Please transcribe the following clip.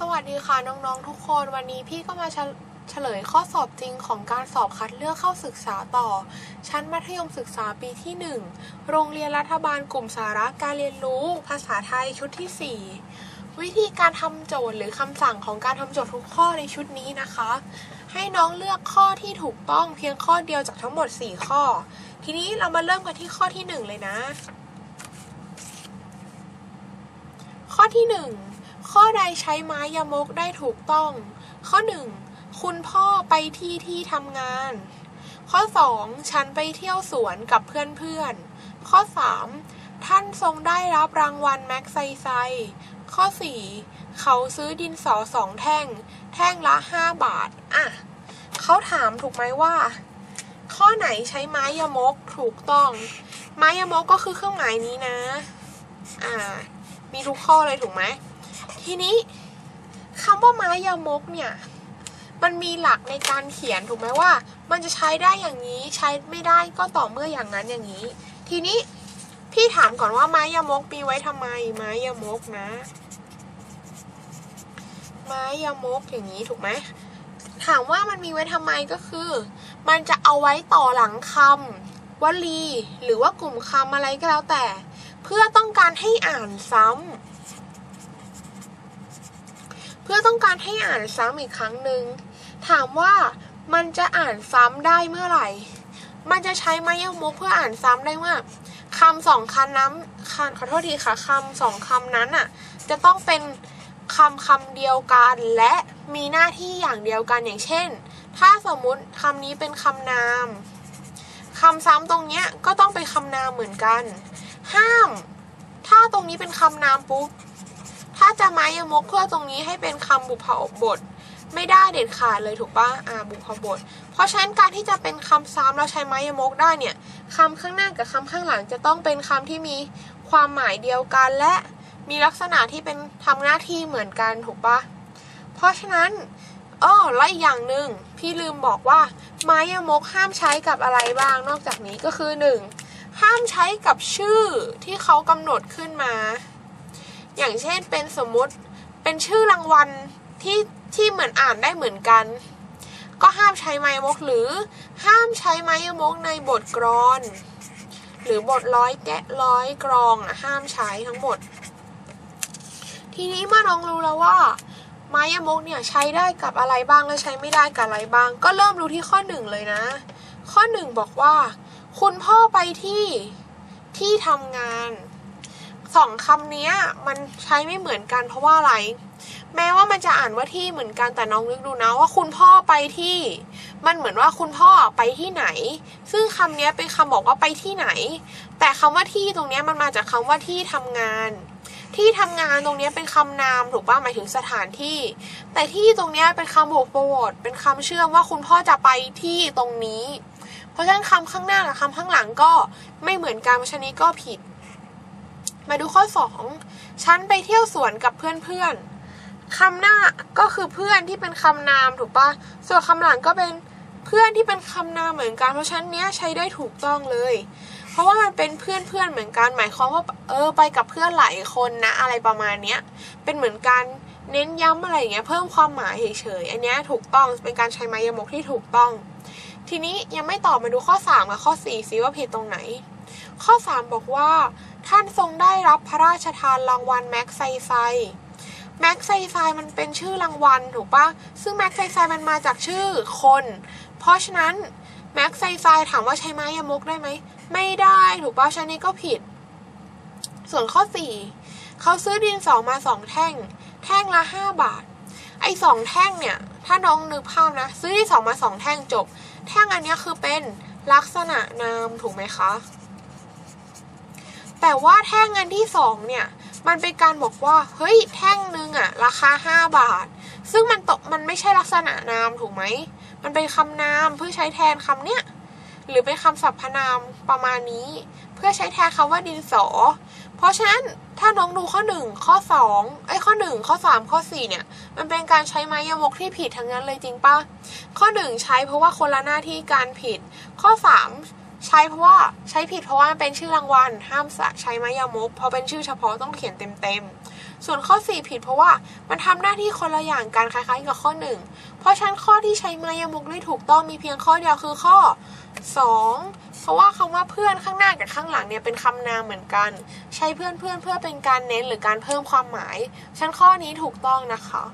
สวัสดีค่ะน้องๆทุกคนวันนี้พี่ก็มาเฉลยข้อสอบจริงของการสอบคัดเลือกเข้าศึกษาต่อ ชั้นมัธยมศึกษาปีที่ 1 โรงเรียนรัฐบาลกลุ่มสาระการเรียนรู้ ภาษาไทยชุดที่ 4 วิธีการทำโจทย์หรือคำสั่งของการทำโจทย์ทุกข้อในชุดนี้นะคะ ให้น้องเลือกข้อที่ถูกต้องเพียงข้อเดียวจากทั้งหมด 4 ข้อ ทีนี้เรามาเริ่มกันที่ข้อที่ 1 เลยนะ ข้อที่ 1 ข้อใดใช้ไม้ยมกได้ถูกต้อง ข้อ 1 คุณพ่อไปที่ที่ทำงาน ข้อ 2 ฉันไปเที่ยวสวนกับเพื่อนๆ ข้อ 3 ท่านทรงได้รับรางวัลแม็กไซไซ ข้อ 4 เขาซื้อดินสอสองแท่ง แท่งละ 5 บาท อะ เขาถามถูกไหมว่า ข้อไหนใช้ไม้ยมกถูกต้อง ไม้ยมกก็คือเครื่องหมายนี้นะ อ่า มีทุกข้อเลยถูกไหม ทีนี้คำว่าไม้ยมกเนี่ย มันมีหลักในการเขียนถูกไหมว่า มันจะใช้ได้อย่างนี้ใช้ไม่ได้ก็ต่อเมื่ออย่างนั้นอย่างนี้ ทีนี้พี่ถามก่อนว่าไม้ยมกมีไว้ทำไม ไม้ยมกนะ ไม้ยมกอย่างนี้ถูกไหมถามว่ามันมีไว้ทำไมก็คือ มันจะเอาไว้ต่อหลังคำวลี หรือว่ากลุ่มคำอะไรก็แล้วแต่ เพื่อต้องการให้อ่านซ้ำ เพื่อต้องการให้อ่านซ้ำอีกครั้งหนึ่ง ถามว่ามันจะอ่านซ้ำได้เมื่อไหร่ มันจะใช้ไมยมกเพื่ออ่านซ้ำได้เมื่อคำสองคำนั้นคำขอโทษทีค่ะคำสองคำนั้นอะ จะต้องเป็นคำคำเดียวกันและมีหน้าที่อย่างเดียวกันอย่างเช่น ถ้าสมมุติคำนี้เป็นคำนามคำซ้ำตรงเนี้ยก็ต้องเป็นคำนามเหมือนกัน ห้าม ถ้าตรงนี้เป็นคำนามปุ๊บ ถ้าจะไม้ยมกเพื่อตรงนี้ให้เป็นคำบุพบท ไม่ได้เด็ดขาดเลยถูกปะอ่าบุพบท เพราะฉะนั้นการที่จะเป็นคำซ้ำแล้วใช้ไมยมกได้เนี่ยคำข้างหน้ากับคำข้างหลังจะต้องเป็นคำที่มีความหมายเดียวกันและมีลักษณะที่เป็นทำหน้าที่เหมือนกันถูกปะเพราะฉะนั้นอ้อและอีกอย่างหนึ่งพี่ลืมบอกว่าไม้ยมกห้ามใช้กับอะไรบ้างนอกจากนี้ก็คือหนึ่งห้ามใช้กับชื่อที่เขากำหนดขึ้นมา อย่างเช่นเป็นสมมุติเป็นชื่อรางวัลที่ที่เหมือนอ่านได้เหมือนกัน ก็ห้ามใช้ไม้ยมกหรือห้ามใช้ไม้ยมกในบทกรอน หรือบทร้อยแกะร้อยกรองอะห้ามใช้ทั้งหมด ทีนี้เมื่อน้องรู้แล้วว่า ไม้ยมกเนี่ยใช้ได้กับอะไรบ้างและใช้ไม่ได้กับอะไรบ้าง ก็เริ่มรู้ที่ข้อหนึ่งเลยนะ ข้อหนึ่งบอกว่า คุณพ่อไปที่ที่ทำงาน สองคำนี้มันใช้ไม่เหมือนกันเพราะว่าอะไร แม้ว่ามันจะอ่านว่าที่เหมือนกันแต่น้องนึกดูนะว่าคุณพ่อไปที่ มันเหมือนว่าคุณพ่อไปที่ไหน ซึ่งคำนี้เป็นคำบอกว่าไปที่ไหน แต่คำว่าที่ตรงนี้มันมาจากคำว่าที่ทำงาน ที่ทำงานตรงนี้เป็นคำนามถูกป่ะหมายถึงสถานที่ แต่ที่ตรงนี้เป็นคำบวกประวัติเป็นคำเชื่อมว่าคุณพ่อจะไปที่ตรงนี้ เพราะฉะนั้นคำข้างหน้ากับคำข้างหลังก็ไม่เหมือนกันเพราะฉะนั้ก็ผิด มาดูข้อ 2 ฉันไปเที่ยวสวนกับเพื่อนๆคำหน้าก็คือเพื่อนที่เป็นคำนามถูกปะส่วนคำหลังก็เป็นเพื่อนที่เป็นคำนามเหมือนกัน เพราะฉะนั้นเนี้ยใช้ได้ถูกต้องเลย เพราะว่ามันเป็นเพื่อนเพื่อนเหมือนกัน หมายความว่าเออไปกับเพื่อนหลายคนนะอะไรประมาณเนี้ย เป็นเหมือนการเน้นย้ำอะไรอย่างเงี้ยเพิ่มความหมายเฉยๆอันเนี้ยถูกต้องเป็นการใช้ไม้ยมกที่ถูกต้อง ทีนี้ยังไม่ตอบมาดูข้อ 3 กับข้อ 4 ซิว่าผิดตรงไหน ข้อ 3 บอกว่า ท่านทรงได้รับพระราชทานรางวัลแม็กไซไซแม็กไซไซมันเป็นชื่อรางวัลถูกปะซึ่งแม็กไซไซมันมาจากชื่อคน เพราะฉะนั้นแม็กไซไซถามว่าใช้ไม้ยมกได้ไหม ไม่ได้ถูกปะฉะนั้ก็ผิด ส่วนข้อ 4เขาซื้อดินสอมาสองแท่ง แท่งละ 5 บาท ไอ้สองแท่งเนี่ย ถ้าน้องนึกภาพนะ ซื้อดินสอมาสองแท่งจบ แท่งอันนี้คือเป็นลักษณะนามถูกไหมคะ แต่ว่าแท่งอันที่สองเนี่ยมันเป็นการบอกว่าเฮ้ยแท่งหนึ่งอะราคา 5 บาท ซึ่งมันตกมันไม่ใช่ลักษณะนามถูกไหมมันเป็นคำนามเพื่อใช้แทนคำเนี้ยหรือเป็นคำสรรพนามประมาณนี้ เพื่อใช้แทนคำว่าดินสอ เพราะฉะนั้นถ้าน้องดูข้อ 1 ข้อ2ไอ้ข้อ 1 ข้อ 3 ข้อ 4 เนี่ย มันเป็นการใช้ไม้ยมกที่ผิดทั้งนั้นเลยจริงปะข้อ 1 ใช้เพราะว่าคนละหน้าที่การผิด ข้อ 3 ช้เพราะว่าใช้ผิดเพราะว่ามันเป็นชื่อรางวัล ห้ามใช้ไม้ยมกเพราะเป็นชื่อเฉพาะต้องเขียนเต็มๆ ส่วนข้อ 4 ผิดเพราะว่ามันทำหน้าที่คนละอย่างกันคล้ายๆกับข้อ 1 เพราะฉะนั้นข้อที่ใช้มายมุกได้ถูกต้องมีเพียงข้อเดียวคือข้อ 2 เพราะว่าคำว่าเพื่อนข้างหน้ากับข้างหลังเนี่ยเป็นคำนามเหมือนกัน ใช้เพื่อนเพื่อนเพื่อเป็นการเน้นหรือการเพิ่มความหมายฉันข้อนี้ถูกต้องนะคะ